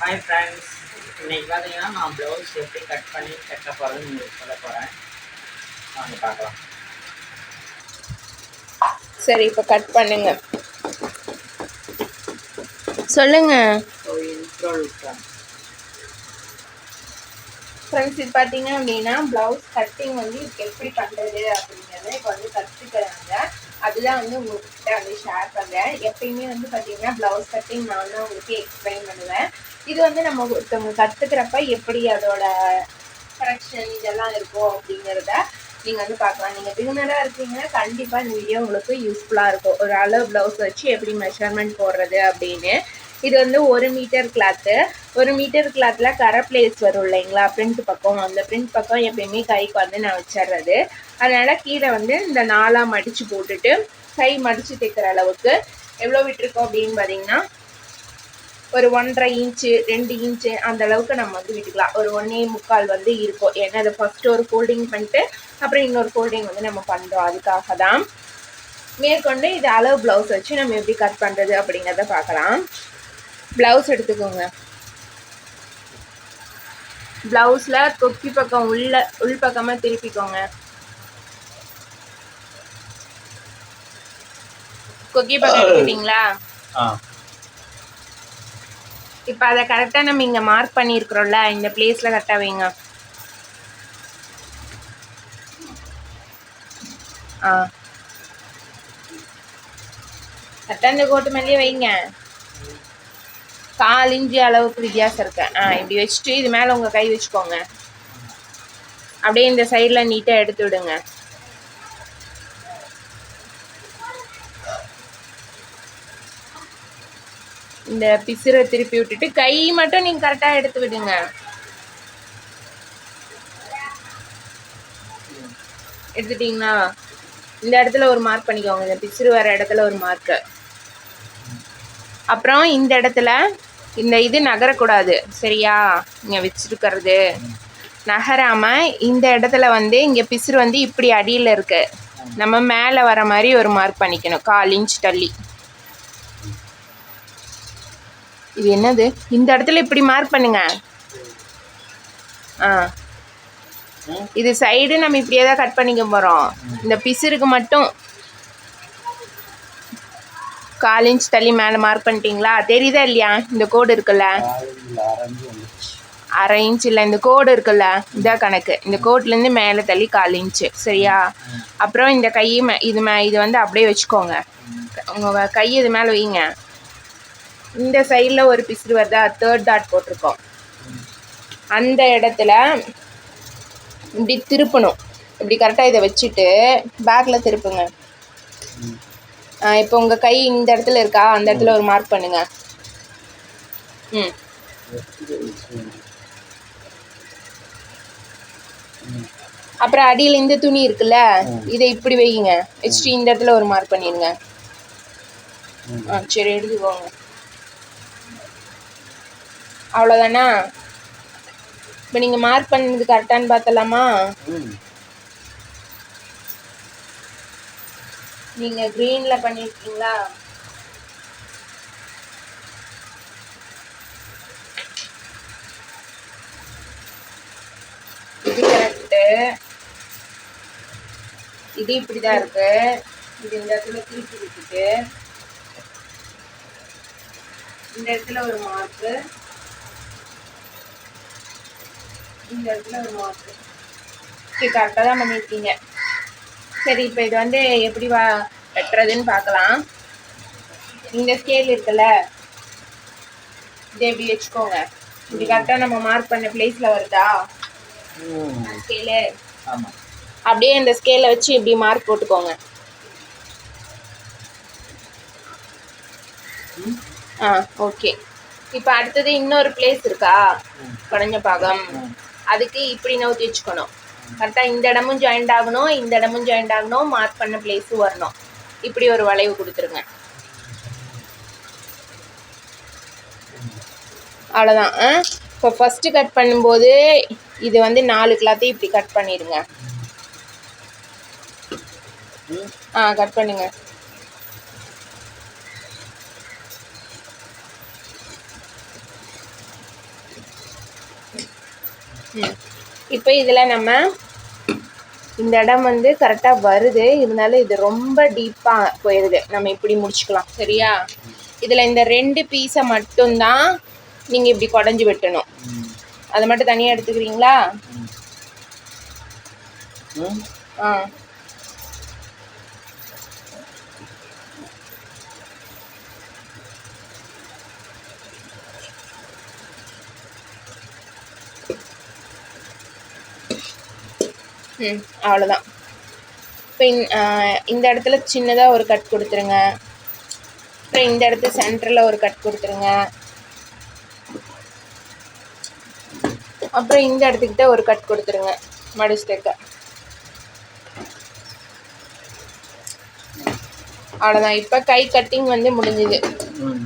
Hi friends இன்னைக்கு பார்த்தீங்கன்னா நான் ப்ளவுஸ் எப்படி கட் பண்ணி கட்ட போகிறேன்னு உங்களுக்கு சொல்ல போகிறேன் வாங்க பார்க்கலாம். சரி இப்போ கட் பண்ணுங்க. சொல்லுங்க. ஃப்ரெண்ட்ஸ் இது பார்த்தீங்க அப்படின்னா ப்ளவுஸ் கட்டிங் வந்து இதுக்கு எப்படி பண்ணுறது அப்படிங்கிறத இப்போ வந்து கற்றுக்கிறாங்க அதுதான் வந்து உங்ககிட்ட வந்து ஷேர் பண்ணுறேன் எப்பயுமே வந்து பார்த்தீங்கன்னா ப்ளவுஸ் கட்டிங் நான் தான் உங்களுக்கு எக்ஸ்பிளைன் பண்ணுவேன். இது வந்து நம்ம ஒருத்தவங்க கற்றுக்கிறப்ப எப்படி அதோட கரெக்ஷன் இதெல்லாம் இருக்கும் அப்படிங்கிறத நீங்கள் வந்து பார்க்கலாம். நீங்கள் பிகினராக இருக்கீங்கன்னா கண்டிப்பாக இந்த வீடியோ உங்களுக்கு யூஸ்ஃபுல்லாக இருக்கும். ஒரு அளவு ப்ளவுஸ் வச்சு எப்படி மெஷர்மெண்ட் போடுறது அப்படின்னு. இது வந்து ஒரு மீட்டர் கிளாத்து ஒரு மீட்டர் கிளாத்தில் கரை பிளேஸ் வரும் இல்லைங்களா? பிரிண்ட் பக்கம் அந்த பிரிண்ட் பக்கம் எப்பயுமே கைக்கு வந்து நான் வச்சிடுறது அதனால் கீழே வந்து இந்த நாலாக மடித்து போட்டுட்டு கை மடித்து தைக்கிற அளவுக்கு எவ்வளோ விட்டுருக்கோம் அப்படின்னு பார்த்தீங்கன்னா ஒரு ஒன்றரை இன்ச்சு ரெண்டு இன்ச்சு அந்த அளவுக்கு நம்ம வந்து விட்டுக்கலாம். ஒரு ஒன்றே முக்கால் வந்து இருக்கும். ஏன்னா அதை ஃபஸ்ட்டு ஒரு ஃபோல்டிங் பண்ணிட்டு அப்புறம் இன்னொரு ஃபோல்டிங் வந்து நம்ம பண்ணுறோம் அதுக்காக தான். மேற்கொண்டு இது அளவு ப்ளவுஸ் வச்சு நம்ம எப்படி கட் பண்ணுறது அப்படிங்கிறத பார்க்கலாம். ப்ளவுஸ் எடுத்துக்கோங்க. ப்ளவுஸில் கொக்கி பக்கம் உள்ள உள் பக்கமாக திருப்பிக்கோங்க. கொக்கி பக்கம் எடுத்துட்டீங்களா ஆ. இப்போ அதை கரெக்டாக நம்ம இங்கே மார்க் பண்ணியிருக்கிறோம்ல இந்த பிளேஸில் கரெக்டாக வைங்க. ஆ. கரெக்டாக இந்த கோட்டு மேலேயே வைங்க. கால் இஞ்சி அளவுக்கு வித்தியாசம் இருக்கு. ஆ இப்படி வச்சுட்டு இது மேலே உங்கள் கை வச்சுக்கோங்க. அப்படியே இந்த சைடில் நீட்டாக எடுத்து விடுங்க. இந்த பிசுரை திருப்பி விட்டுட்டு கை மட்டும் நீங்கள் கரெக்டாக எடுத்து விடுங்க. எடுத்துட்டீங்களா? இந்த இடத்துல ஒரு மார்க் பண்ணிக்கோங்க. இந்த பிசுறு வர இடத்துல ஒரு மார்க்கு அப்புறம் இந்த இடத்துல இந்த இது நகரக்கூடாது. சரியா? இங்கே வச்சிருக்கிறது. நகராமல் இந்த இடத்துல வந்து இங்கே பிசுறு வந்து இப்படி அடியில் இருக்கு. நம்ம மேலே வர மாதிரி ஒரு மார்க் பண்ணிக்கணும். கால் இன்ச் தள்ளி. இது என்னது? இந்த இடத்துல இப்படி மார்க் பண்ணுங்க. ஆ. இது சைடு நம்ம இப்படியே தான் கட் பண்ணிக்க போகிறோம் இந்த பிசுருக்கு மட்டும் கால் இன்ச் தள்ளி மேலே மார்க் பண்ணிட்டீங்களா? தெரியுதா இல்லையா? இந்த கோடு இருக்குல்ல? அரை இன்ச் இல்லை இந்த கோடு இருக்குல்ல? இதான் கணக்கு. இந்த கோட்லேருந்து மேலே தள்ளி கால் இன்ச்சு சரியா? அப்புறம் இந்த கை மே இது மே இது வந்து அப்படியே வச்சுக்கோங்க. உங்கள் கை இது மேலே வைங்க. இந்த சைடில் ஒரு பிசுறு வருதா. தேர்ட் டாட் போட்டிருக்கோம். அந்த இடத்துல இப்படி திருப்பணும். இப்படி கரெக்டாக இதை வச்சுட்டு பேக்கில் திருப்புங்க. இப்போ உங்கள் கை இந்த இடத்துல இருக்கா? அந்த இடத்துல ஒரு மார்க் பண்ணுங்க. ம். அப்புறம் அடியில் இந்த துணி இருக்குல்ல இதை இப்படி வைங்க வச்சுட்டு இந்த இடத்துல ஒரு மார்க் பண்ணிடுங்க ஆ சரி எடுத்துக்கோங்க. அவ்வளோதானா இப்போ நீங்கள் மார்க் பண்ணது கரெக்டானு பார்த்தலாமா நீங்கள் க்ரீனில் பண்ணியிருக்கீங்களா இது கரெக்டு இது இப்படி தான் இருக்கு. இது இந்த இடத்துல திருப்பி விட்டுட்டு இந்த இடத்துல ஒரு மார்க்கு இந்த இடத்துல ஒரு மார்க்கு சரி கரெக்டாக தான் பண்ணியிருக்கீங்க சரி இப்போ இது வந்து எப்படி வா வெட்டுறதுன்னு பார்க்கலாம். இந்த ஸ்கேல் இருக்குல்ல இதை எப்படி வச்சுக்கோங்க. இப்படி கரெக்டாக நம்ம மார்க் பண்ண பிளேஸில் வருதா? ஸ்கேலு அப்படியே இந்த ஸ்கேலை வச்சு இப்படி மார்க் போட்டுக்கோங்க. ஆ ஓகே இப்போ அடுத்தது இன்னொரு பிளேஸ் இருக்கா? குறைஞ்ச பாகம் அதுக்கு இப்படி நவுத்தி வச்சுக்கணும் கரெக்டாக இந்த இடமும் ஜாயிண்ட் ஆகணும் இந்த இடமும் ஜாயிண்ட் ஆகணும் மார்க் பண்ண பிளேஸும் வரணும். இப்படி ஒரு வளைவு கொடுத்துருங்க. அவ்வளோதான் ஆ? இப்போ ஃபஸ்ட்டு கட் பண்ணும்போது இது வந்து நாலு கிளாத்தையும் இப்படி கட் பண்ணிடுங்க. ஆ கட் பண்ணுங்கள் இப்போ இதில் நம்ம இந்த இடம் வந்து கரெக்டாக வருது. இருந்தாலும் இது ரொம்ப டீப்பாக போயிடுது நம்ம இப்படி முடிச்சுக்கலாம். சரியா? இதில் இந்த ரெண்டு பீஸை மட்டும்தான் நீங்கள் இப்படி குடஞ்சி வெட்டணும். அதை மட்டும் தனியாக எடுத்துக்கிறீங்களா? ம். ஆ. ம் அவ்வளோதான் இப்போ இந்த இடத்துல சின்னதாக ஒரு கட் கொடுத்துருங்க. அப்புறம் இந்த இடத்து சென்டரில் ஒரு கட் கொடுத்துருங்க. அப்புறம் இந்த இடத்துக்கிட்ட ஒரு கட் கொடுத்துருங்க. மடிச்சு அவ்வளோதான் இப்போ கை கட்டிங் வந்து முடிஞ்சுது. ம்.